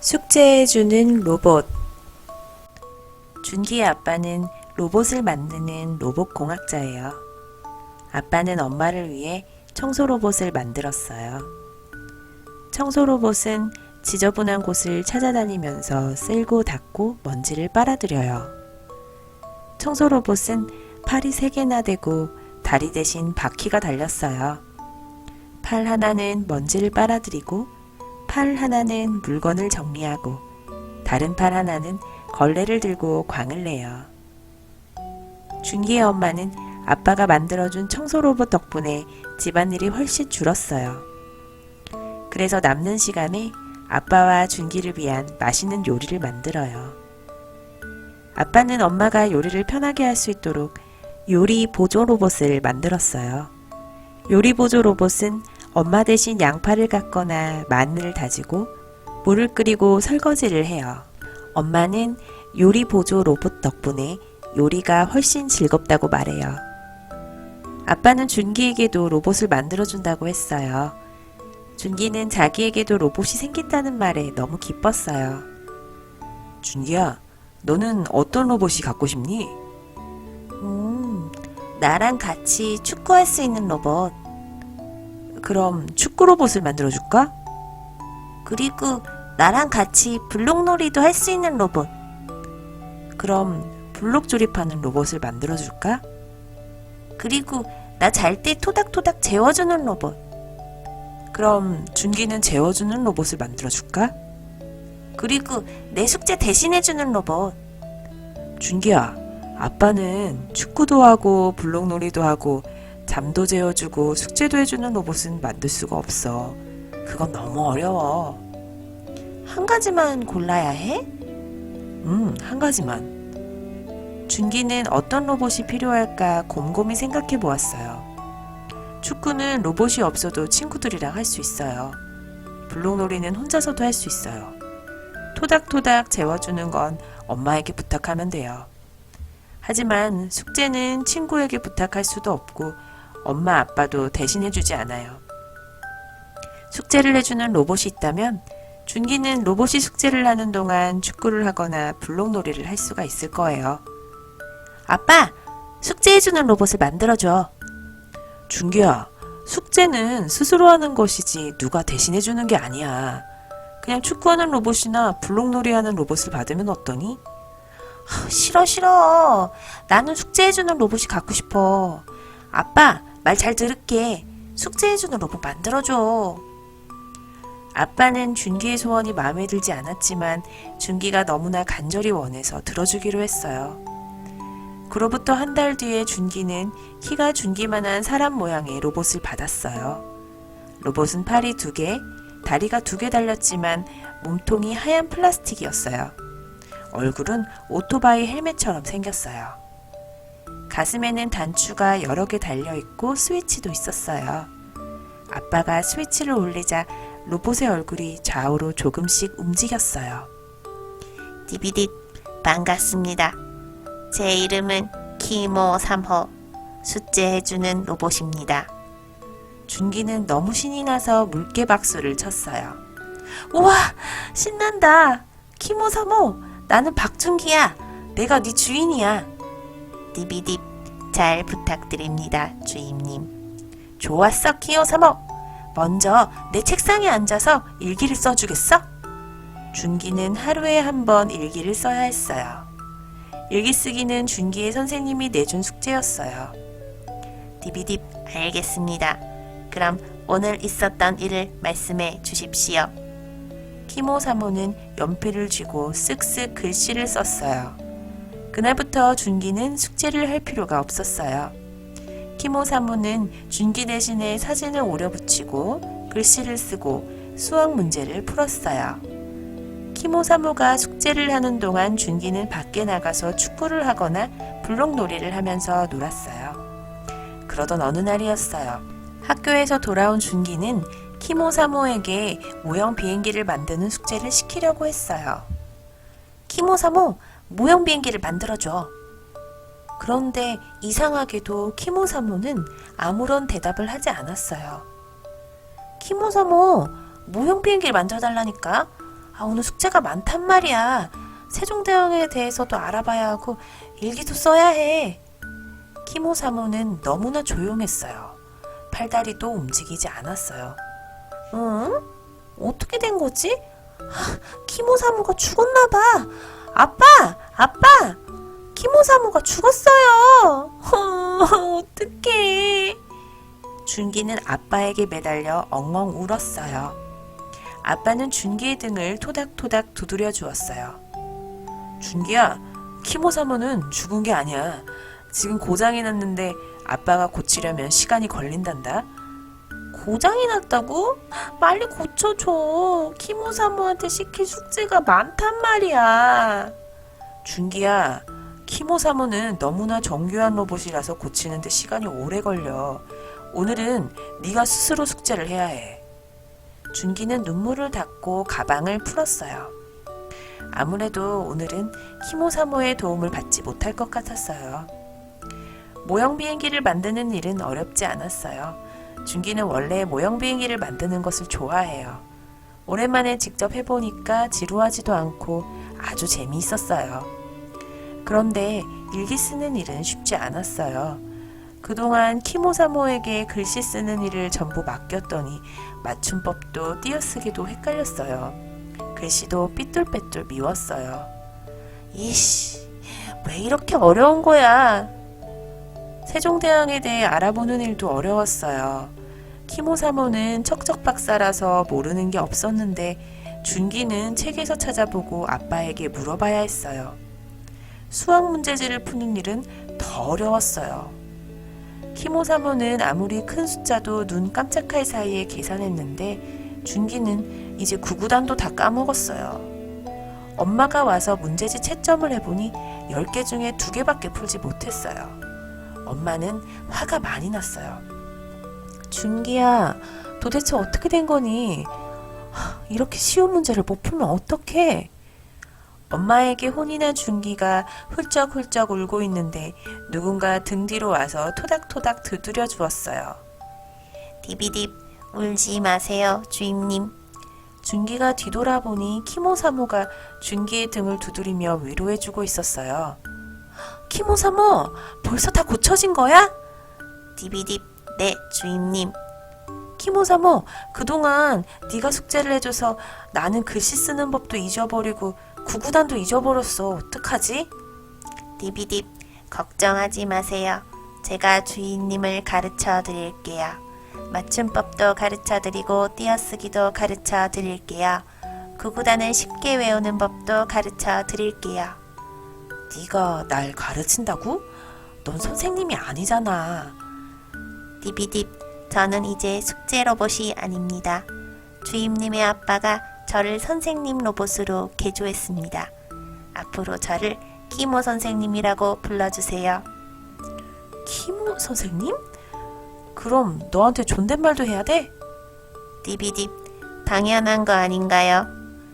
숙제해주는 로봇. 준기의 아빠는 로봇을 만드는 로봇 공학자예요. 아빠는 엄마를 위해 청소 로봇을 만들었어요. 청소 로봇은 지저분한 곳을 찾아다니면서 쓸고 닦고 먼지를 빨아들여요. 청소 로봇은 팔이 세 개나 되고 다리 대신 바퀴가 달렸어요. 팔 하나는 먼지를 빨아들이고 팔 하나는 물건을 정리하고 다른 팔 하나는 걸레를 들고 광을 내요. 준기의 엄마는 아빠가 만들어준 청소 로봇 덕분에 집안일이 훨씬 줄었어요. 그래서 남는 시간에 아빠와 준기를 위한 맛있는 요리를 만들어요. 아빠는 엄마가 요리를 편하게 할 수 있도록 요리 보조 로봇을 만들었어요. 요리 보조 로봇은 엄마 대신 양파를 깎거나 마늘을 다지고 물을 끓이고 설거지를 해요. 엄마는 요리 보조 로봇 덕분에 요리가 훨씬 즐겁다고 말해요. 아빠는 준기에게도 로봇을 만들어준다고 했어요. 준기는 자기에게도 로봇이 생긴다는 말에 너무 기뻤어요. 준기야, 너는 어떤 로봇이 갖고 싶니? 음, 나랑 같이 축구할 수 있는 로봇. 그럼 축구 로봇을 만들어줄까? 그리고 나랑 같이 블록놀이도 할 수 있는 로봇. 그럼 블록 조립하는 로봇을 만들어줄까? 그리고 나 잘 때 토닥토닥 재워주는 로봇. 그럼 준기는 재워주는 로봇을 만들어줄까? 그리고 내 숙제 대신해주는 로봇. 준기야, 아빠는 축구도 하고 블록놀이도 하고 잠도 재워주고 숙제도 해주는 로봇은 만들 수가 없어. 그건 너무 어려워. 한 가지만 골라야 해? 음, 한 가지만. 준기는 어떤 로봇이 필요할까 곰곰이 생각해 보았어요. 축구는 로봇이 없어도 친구들이랑 할 수 있어요. 블록놀이는 혼자서도 할 수 있어요. 토닥토닥 재워주는 건 엄마에게 부탁하면 돼요. 하지만 숙제는 친구에게 부탁할 수도 없고 엄마 아빠도 대신 해주지 않아요. 숙제를 해주는 로봇이 있다면 준기는 로봇이 숙제를 하는 동안 축구를 하거나 블록놀이를 할 수가 있을 거예요. 아빠, 숙제해주는 로봇을 만들어줘. 준기야, 숙제는 스스로 하는 것이지 누가 대신해주는 게 아니야. 그냥 축구하는 로봇이나 블록놀이 하는 로봇을 받으면 어떠니? 하, 싫어, 싫어. 나는 숙제해주는 로봇이 갖고 싶어. 아빠, 말 잘 들을게. 숙제해주는 로봇 만들어줘. 아빠는 준기의 소원이 마음에 들지 않았지만 준기가 너무나 간절히 원해서 들어주기로 했어요. 그로부터 한 달 뒤에 준기는 키가 준기만한 사람 모양의 로봇을 받았어요. 로봇은 팔이 두 개, 다리가 두 개 달렸지만 몸통이 하얀 플라스틱이었어요. 얼굴은 오토바이 헬멧처럼 생겼어요. 가슴에는 단추가 여러 개 달려 있고 스위치도 있었어요. 아빠가 스위치를 올리자 로봇의 얼굴이 좌우로 조금씩 움직였어요. 디비디 반갑습니다. 제 이름은 키모 3호 숙제해주는 로봇입니다. 준기는 너무 신이 나서 물개 박수를 쳤어요. 우와 신난다. 키모 3호 나는 박준기야. 내가 네 주인이야. 디비디 잘 부탁드립니다 주임님. 좋았어 키모 3호. 먼저 내 책상에 앉아서 일기를 써주겠어? 준기는 하루에 한 번 일기를 써야 했어요. 일기 쓰기는 준기의 선생님이 내준 숙제였어요. 디비딥 알겠습니다. 그럼 오늘 있었던 일을 말씀해 주십시오. 키모 사모는 연필을 쥐고 쓱쓱 글씨를 썼어요. 그날부터 준기는 숙제를 할 필요가 없었어요. 키모 사모는 준기 대신에 사진을 오려 붙이고 글씨를 쓰고 수학 문제를 풀었어요. 키모 사모가 숙제를 하는 동안 준기는 밖에 나가서 축구를 하거나 블록놀이를 하면서 놀았어요. 그러던 어느 날이었어요. 학교에서 돌아온 준기는 키모 사모에게 모형 비행기를 만드는 숙제를 시키려고 했어요. 키모 사모, 모형 비행기를 만들어줘. 그런데 이상하게도 키모 사모는 아무런 대답을 하지 않았어요. 키모 사모, 모형 비행기를 만들어달라니까? 아, 오늘 숙제가 많단 말이야. 세종대왕에 대해서도 알아봐야 하고 일기도 써야 해. 키모 사모는 너무나 조용했어요. 팔다리도 움직이지 않았어요. 응? 어떻게 된 거지? 아, 키모 사모가 죽었나 봐. 아빠! 아빠! 키모 사모가 죽었어요. 어떡해. 준기는 아빠에게 매달려 엉엉 울었어요. 아빠는 준기의 등을 토닥토닥 두드려 주었어요. 준기야, 키모 사모는 죽은 게 아니야. 지금 고장이 났는데 아빠가 고치려면 시간이 걸린단다. 고장이 났다고? 빨리 고쳐줘. 키모 사모한테 시킬 숙제가 많단 말이야. 준기야, 키모 사모는 너무나 정교한 로봇이라서 고치는 데 시간이 오래 걸려. 오늘은 네가 스스로 숙제를 해야 해. 준기는 눈물을 닦고 가방을 풀었어요. 아무래도 오늘은 키모 사모의 도움을 받지 못할 것 같았어요. 모형 비행기를 만드는 일은 어렵지 않았어요. 준기는 원래 모형 비행기를 만드는 것을 좋아해요. 오랜만에 직접 해보니까 지루하지도 않고 아주 재미있었어요. 그런데 일기 쓰는 일은 쉽지 않았어요. 그동안 키모사모에게 글씨 쓰는 일을 전부 맡겼더니 맞춤법도 띄어쓰기도 헷갈렸어요. 글씨도 삐뚤빼뚤 미웠어요. 이씨, 왜 이렇게 어려운 거야? 세종대왕에 대해 알아보는 일도 어려웠어요. 키모 사모는 척척 박사라서 모르는 게 없었는데 준기는 책에서 찾아보고 아빠에게 물어봐야 했어요. 수학 문제지를 푸는 일은 더 어려웠어요. 키모 사모는 아무리 큰 숫자도 눈 깜짝할 사이에 계산했는데 준기는 이제 구구단도 다 까먹었어요. 엄마가 와서 문제지 채점을 해보니 10개 중에 2개밖에 풀지 못했어요. 엄마는 화가 많이 났어요. 준기야, 도대체 어떻게 된 거니? 하, 이렇게 쉬운 문제를 못 풀면 어떡해? 엄마에게 혼이난 준기가 훌쩍훌쩍 울고 있는데 누군가 등 뒤로 와서 토닥토닥 두드려 주었어요. 디비딥, 울지 마세요, 주임님. 준기가 뒤돌아보니 키모사모가 준기의 등을 두드리며 위로해주고 있었어요. 키모 사모, 벌써 다 고쳐진 거야? 디비딥, 네, 주임님. 키모 사모, 그동안 네가 숙제를 해줘서 나는 글씨 쓰는 법도 잊어버리고 구구단도 잊어버렸어. 어떡하지? 디비딥, 걱정하지 마세요. 제가 주인님을 가르쳐 드릴게요. 맞춤법도 가르쳐 드리고 띄어쓰기도 가르쳐 드릴게요. 구구단을 쉽게 외우는 법도 가르쳐 드릴게요. 네가 날 가르친다고? 넌 선생님이 아니잖아. 디비딥, 저는 이제 숙제 로봇이 아닙니다. 주임님의 아빠가 저를 선생님 로봇으로 개조했습니다. 앞으로 저를 키모 선생님이라고 불러주세요. 키모 선생님? 그럼 너한테 존댓말도 해야 돼? 디비딥, 당연한 거 아닌가요?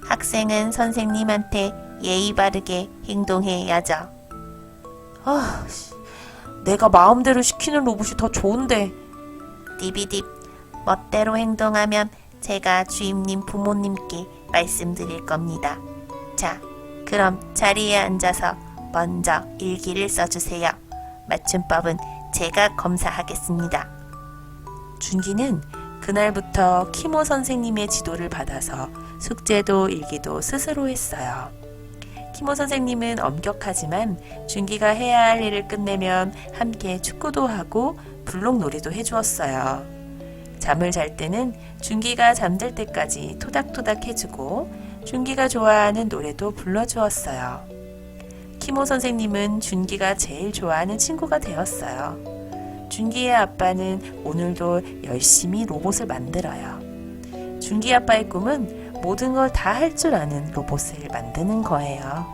학생은 선생님한테 예의 바르게 행동해야죠. 아, 씨, 내가 마음대로 시키는 로봇이 더 좋은데. 디비딥, 멋대로 행동하면 제가 주임님 부모님께 말씀드릴 겁니다. 자, 그럼 자리에 앉아서 먼저 일기를 써주세요. 맞춤법은 제가 검사하겠습니다. 준기는 그날부터 키모 선생님의 지도를 받아서 숙제도 일기도 스스로 했어요. 키모 선생님은 엄격하지만 준기가 해야 할 일을 끝내면 함께 축구도 하고 블록 놀이도 해주었어요. 잠을 잘 때는 준기가 잠들 때까지 토닥토닥 해주고 준기가 좋아하는 노래도 불러주었어요. 키모 선생님은 준기가 제일 좋아하는 친구가 되었어요. 준기의 아빠는 오늘도 열심히 로봇을 만들어요. 준기 아빠의 꿈은 모든 걸 다 할 줄 아는 로봇을 만드는 거예요.